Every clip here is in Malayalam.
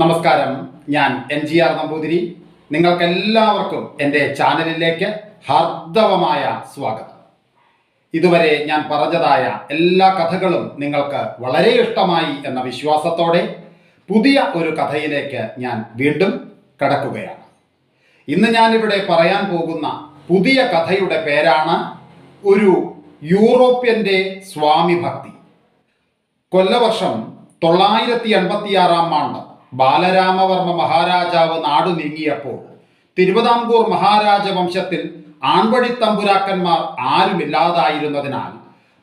നമസ്കാരം. ഞാൻ എൻ ജി ആർ നമ്പൂതിരി. നിങ്ങൾക്കെല്ലാവർക്കും എന്റെ ചാനലിലേക്ക് ഹാർദവമായ സ്വാഗതം. ഇതുവരെ ഞാൻ പറഞ്ഞതായ എല്ലാ കഥകളും നിങ്ങൾക്ക് വളരെ ഇഷ്ടമായി എന്ന വിശ്വാസത്തോടെ പുതിയ ഒരു കഥയിലേക്ക് ഞാൻ വീണ്ടും കടക്കുകയാണ്. ഇന്ന് ഞാനിവിടെ പറയാൻ പോകുന്ന പുതിയ കഥയുടെ പേരാണ് ഒരു യൂറോപ്യന്റെ സ്വാമി ഭക്തി. കൊല്ലവർഷം തൊള്ളായിരത്തി എൺപത്തിയാറാം ആണ്ട് ബാലരാമവർമ്മ മഹാരാജാവ് നാടു നീങ്ങിയപ്പോൾ തിരുവിതാംകൂർ മഹാരാജ വംശത്തിൽ ആൺവഴി തമ്പുരാക്കന്മാർ ആരുമില്ലാതായിരുന്നതിനാൽ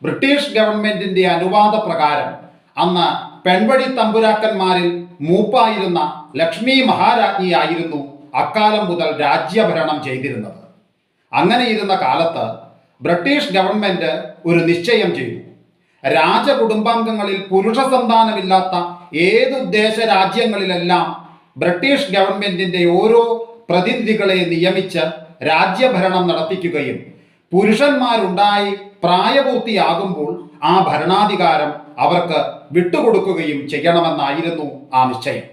ബ്രിട്ടീഷ് ഗവൺമെന്റിന്റെ അനുവാദ പ്രകാരം അന്ന് പെൺവഴി തമ്പുരാക്കന്മാരിൽ മൂപ്പായിരുന്ന ലക്ഷ്മി മഹാരാജ്ഞിയായിരുന്നു അക്കാലം മുതൽ രാജ്യഭരണം ചെയ്തിരുന്നത്. അങ്ങനെയിരുന്ന കാലത്ത് ബ്രിട്ടീഷ് ഗവൺമെന്റ് ഒരു നിശ്ചയം ചെയ്തു. രാജകുടുംബാംഗങ്ങളിൽ പുരുഷ സന്താനമില്ലാത്ത ഏത് ദേശ രാജ്യങ്ങളിലെല്ലാം ബ്രിട്ടീഷ് ഗവൺമെന്റിന്റെ ഓരോ പ്രതിനിധികളെ നിയമിച്ച് രാജ്യഭരണം നടത്തിക്കുകയും പുരുഷന്മാരുണ്ടായി പ്രായപൂർത്തിയാകുമ്പോൾ ആ ഭരണാധികാരം അവർക്ക് വിട്ടുകൊടുക്കുകയും ചെയ്യണമെന്നായിരുന്നു ആ നിശ്ചയം.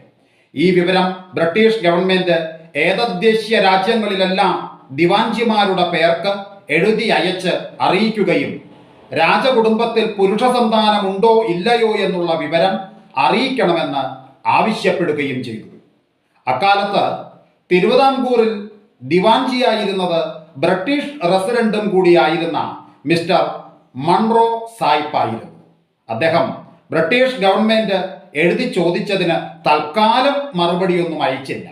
ഈ വിവരം ബ്രിട്ടീഷ് ഗവൺമെന്റ് ഏതദ്ദേശീയ രാജ്യങ്ങളിലെല്ലാം ദിവാൻജിമാരുടെ പേർക്ക് എഴുതി അയച്ച് അറിയിക്കുകയും രാജകുടുംബത്തിൽ പുരുഷ സന്താനമുണ്ടോ ഇല്ലയോ എന്നുള്ള വിവരം അറിയിക്കണമെന്ന് ആവശ്യപ്പെടുകയും ചെയ്തു. അക്കാലത്ത് തിരുവിതാംകൂറിൽ ദിവാൻജിയായിരുന്നത് ബ്രിട്ടീഷ് റെസിഡന്റും കൂടിയായിരുന്ന മിസ്റ്റർ മൺറോ സായിപ്പായിരുന്നു. അദ്ദേഹം ബ്രിട്ടീഷ് ഗവൺമെന്റ് എഴുതി ചോദിച്ചതിന് തൽക്കാലം മറുപടിയൊന്നും അയച്ചില്ല.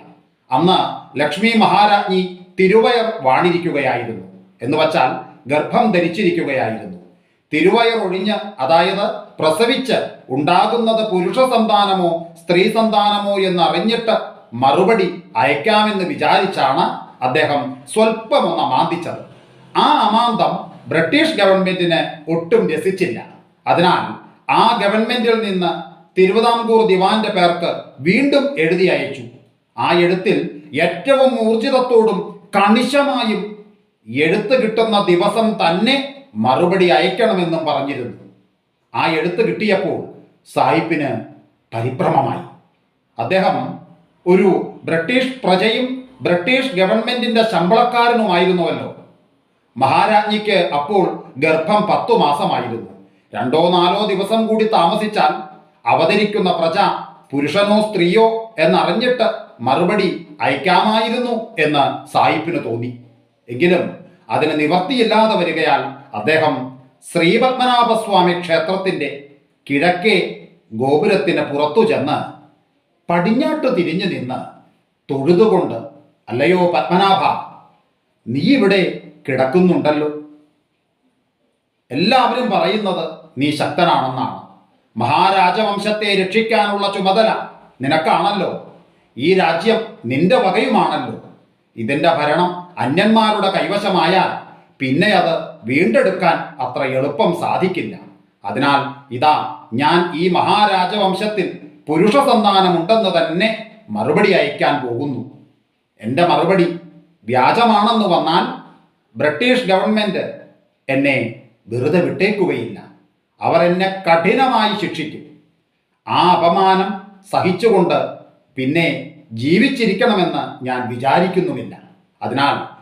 അന്ന് ലക്ഷ്മി മഹാരാജ്ഞി തിരുവയർ വാണിരിക്കുകയായിരുന്നു. എന്ന് വച്ചാൽ ഗർഭം ധരിച്ചിരിക്കുകയായിരുന്നു. തിരുവയർ ഒഴിഞ്ഞ് അതായത് പ്രസവിച്ച് ഉണ്ടാകുന്നത് പുരുഷ സന്താനമോ സ്ത്രീ സന്താനമോ എന്നറിഞ്ഞിട്ട് മറുപടി അയക്കാമെന്ന് വിചാരിച്ചാണ് അദ്ദേഹം സ്വല്പമൊന്ന് അമാന്തിച്ചത്. ആ അമാന്തം ബ്രിട്ടീഷ് ഗവൺമെന്റിന് ഒട്ടും രസിച്ചില്ല. അതിനാൽ ആ ഗവൺമെന്റിൽ നിന്ന് തിരുവിതാംകൂർ ദിവാന്റെ പേർക്ക് വീണ്ടും എഴുതി അയച്ചു. ആ എഴുത്തിൽ ഏറ്റവും ഊർജിതത്തോടും കണിശമായും എഴുത്ത് കിട്ടുന്ന ദിവസം തന്നെ മറുപടി അയക്കണമെന്നും പറഞ്ഞിരുന്നു. ആ എഴുത്ത് കിട്ടിയപ്പോൾ സാഹിബിന് പരിഭ്രമമായി. അദ്ദേഹം ഒരു ബ്രിട്ടീഷ് പ്രജയും ബ്രിട്ടീഷ് ഗവൺമെന്റിന്റെ ശമ്പളക്കാരനുമായിരുന്നുവല്ലോ. മഹാരാജ്ഞിക്ക് അപ്പോൾ ഗർഭം പത്തു മാസമായിരുന്നു. രണ്ടോ നാലോ ദിവസം കൂടി താമസിച്ചാൽ അവതരിക്കുന്ന പ്രജ പുരുഷനോ സ്ത്രീയോ എന്നറിഞ്ഞിട്ട് മറുപടി അയക്കാമായിരുന്നു എന്ന് സായിപ്പിന് തോന്നി. എങ്കിലും അതിന് നിവർത്തിയില്ലാതെ വരികയാൽ അദ്ദേഹം ശ്രീപത്മനാഭസ്വാമി ക്ഷേത്രത്തിന്റെ കിഴക്കേ ഗോപുരത്തിന് പുറത്തു ചെന്ന് പടിഞ്ഞാട്ട് തിരിഞ്ഞു നിന്ന് തൊഴുതുകൊണ്ട് അല്ലയോ പത്മനാഭ നീ ഇവിടെ കിടക്കുന്നുണ്ടല്ലോ. എല്ലാവരും പറയുന്നത് നീ ശക്തനാണെന്നാണ്. മഹാരാജവംശത്തെ രക്ഷിക്കാനുള്ള ചുമതല നിനക്കാണല്ലോ. ഈ രാജ്യം നിന്റെ വകയുമാണല്ലോ. ഇതിന്റെ ഭരണം അന്യന്മാരുടെ കൈവശമായാൽ പിന്നെ അത് വീണ്ടെടുക്കാൻ അത്ര എളുപ്പം സാധിക്കില്ല. അതിനാൽ ഇതാ ഞാൻ ഈ മഹാരാജവംശത്തിൽ പുരുഷ സന്താനമുണ്ടെന്ന് തന്നെ മറുപടി അയക്കാൻ പോകുന്നു. എന്റെ മറുപടി വ്യാജമാണെന്ന് വന്നാൽ ബ്രിട്ടീഷ് ഗവൺമെന്റ് എന്നെ വെറുതെ വിട്ടേക്കുകയില്ല. അവർ എന്നെ കഠിനമായി ശിക്ഷിക്കും. ആ അപമാനം സഹിച്ചുകൊണ്ട് പിന്നെ ജീവിച്ചിരിക്കണമെന്ന് ഞാൻ വിചാരിക്കുന്നുമില്ല. അതിനാൽ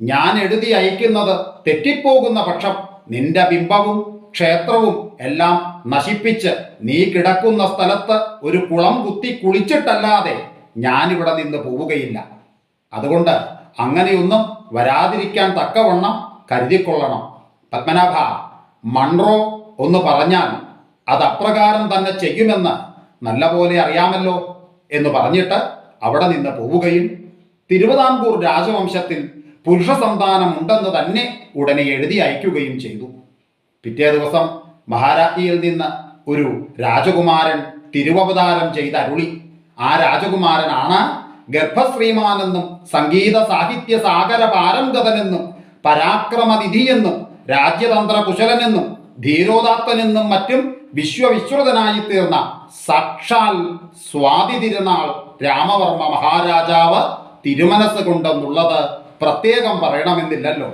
ഞാൻ എഴുതി അയക്കുന്നത് തെറ്റിപ്പോകുന്ന പക്ഷം നിന്റെ ബിംബവും ക്ഷേത്രവും എല്ലാം നശിപ്പിച്ച് നീ കിടക്കുന്ന സ്ഥലത്ത് ഒരു കുളം കുത്തി കുളിച്ചിട്ടല്ലാതെ ഞാനിവിടെ നിന്ന് പോവുകയില്ല. അതുകൊണ്ട് അങ്ങനെയൊന്നും വരാതിരിക്കാൻ തക്കവണ്ണം കരുതിക്കൊള്ളണം. പത്മനാഭ മൺറോ ഒന്ന് പറഞ്ഞാൽ അത് അപ്രകാരം തന്നെ ചെയ്യുമെന്ന് നല്ലപോലെ അറിയാമല്ലോ എന്ന് പറഞ്ഞിട്ട് അവിടെ നിന്ന് പോവുകയും തിരുവിതാംകൂർ രാജവംശത്തിൽ പുരുഷ സന്താനം ഉണ്ടെന്ന് തന്നെ ഉടനെ എഴുതി അയക്കുകയും ചെയ്തു. പിറ്റേ ദിവസം മഹാരാജ്ഞിയിൽ നിന്ന് ഒരു രാജകുമാരൻ തിരുവവതാരം ചെയ്ത അരുളി ആ രാജകുമാരനാണ് ഗർഭശ്രീമാനെന്നും സംഗീത സാഹിത്യ സാഗര പാരംഗതനെന്നും പരാക്രമനിധിയെന്നും രാജ്യതന്ത്ര കുശലനെന്നും ധീരോദാത്തനെന്നും മറ്റും വിശ്വവിശ്രുതനായി തീർന്ന സാക്ഷാൽ സ്വാതി തിരുനാൾ രാമവർമ്മ മഹാരാജാവ് തിരുമനസ് കൊണ്ടെന്നുള്ളത് പ്രത്യേകം പറയണമെന്നില്ലല്ലോ.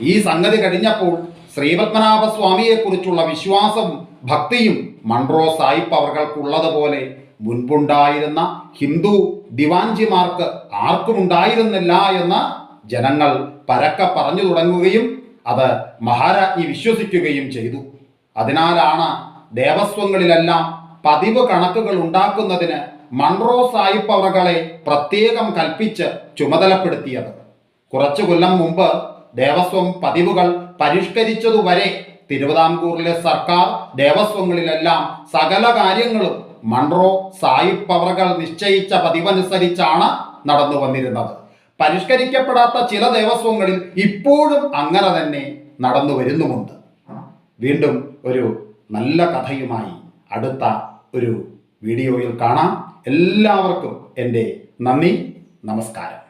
ഈ സംഗതി കഴിഞ്ഞപ്പോൾ ശ്രീപത്മനാഭ സ്വാമിയെക്കുറിച്ചുള്ള വിശ്വാസവും ഭക്തിയും മൺറോ സായിപ്പ് അവർക്കുള്ളതുപോലെ മുൻപുണ്ടായിരുന്ന ഹിന്ദു ദിവാൻജിമാർക്ക് ആർക്കും ഉണ്ടായിരുന്നില്ല എന്ന് ജനങ്ങൾ പരക്കെ പറഞ്ഞു തുടങ്ങുകയും അത് മഹാരാജ്ഞി വിശ്വസിക്കുകയും ചെയ്തു. അതിനാലാണ് ദേവസ്വങ്ങളിലെല്ലാം പതിവ് കണക്കുകൾ ഉണ്ടാക്കുന്നതിന് മൺറോ സായിപ്പ് പ്രത്യേകം കൽപ്പിച്ച് ചുമതലപ്പെടുത്തിയത്. കുറച്ചു കൊല്ലം മുമ്പ് ദേവസ്വം പതിവുകൾ പരിഷ്കരിച്ചതുവരെ തിരുവിതാംകൂറിലെ സർക്കാർ ദേവസ്വങ്ങളിലെല്ലാം സകല കാര്യങ്ങളും മൺറോ സായിപ്പ് അവറുകൾ നിശ്ചയിച്ച പതിവനുസരിച്ചാണ് നടന്നു വന്നിരുന്നത്. പരിഷ്കരിക്കപ്പെടാത്ത ചില ദേവസ്വങ്ങളിൽ ഇപ്പോഴും അങ്ങനെ തന്നെ നടന്നു വരുന്നുമുണ്ട്. വീണ്ടും ഒരു നല്ല കഥയുമായി അടുത്ത ഒരു വീഡിയോയിൽ കാണാം. എല്ലാവർക്കും എന്റെ നന്ദി നമസ്കാരം.